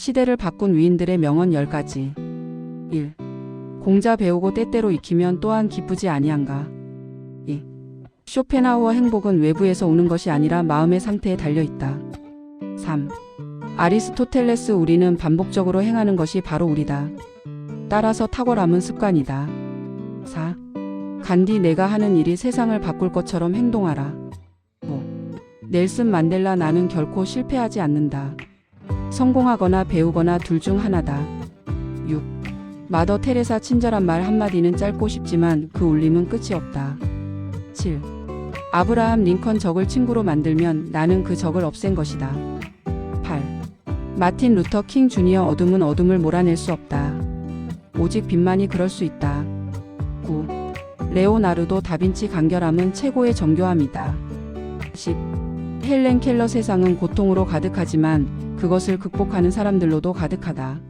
시대를 바꾼 위인들의 명언 10가지. 1. 공자 배우고 때때로 익히면 또한 기쁘지 아니한가. 2. 쇼펜하우어 행복은 외부에서 오는 것이 아니라 마음의 상태에 달려 있다. 3. 아리스토텔레스 우리는 반복적으로 행하는 것이 바로 우리다. 따라서 탁월함은 습관이다. 4. 간디 내가 하는 일이 세상을 바꿀 것처럼 행동하라. 5. 넬슨 만델라 나는 결코 실패하지 않는다. 성공하거나 배우거나 둘 중 하나다. 6. 마더 테레사 친절한 말 한마디는 짧고 쉽지만 그 울림은 끝이 없다. 7. 아브라함 링컨 적을 친구로 만들면 나는 그 적을 없앤 것이다. 8. 마틴 루터 킹 주니어 어둠은 어둠을 몰아낼 수 없다. 오직 빛만이 그럴 수 있다. 9. 레오나르도 다빈치 간결함은 최고의 정교함이다. 10. 헬렌 켈러 세상은 고통으로 가득하지만 그것을 극복하는 사람들로도 가득하다.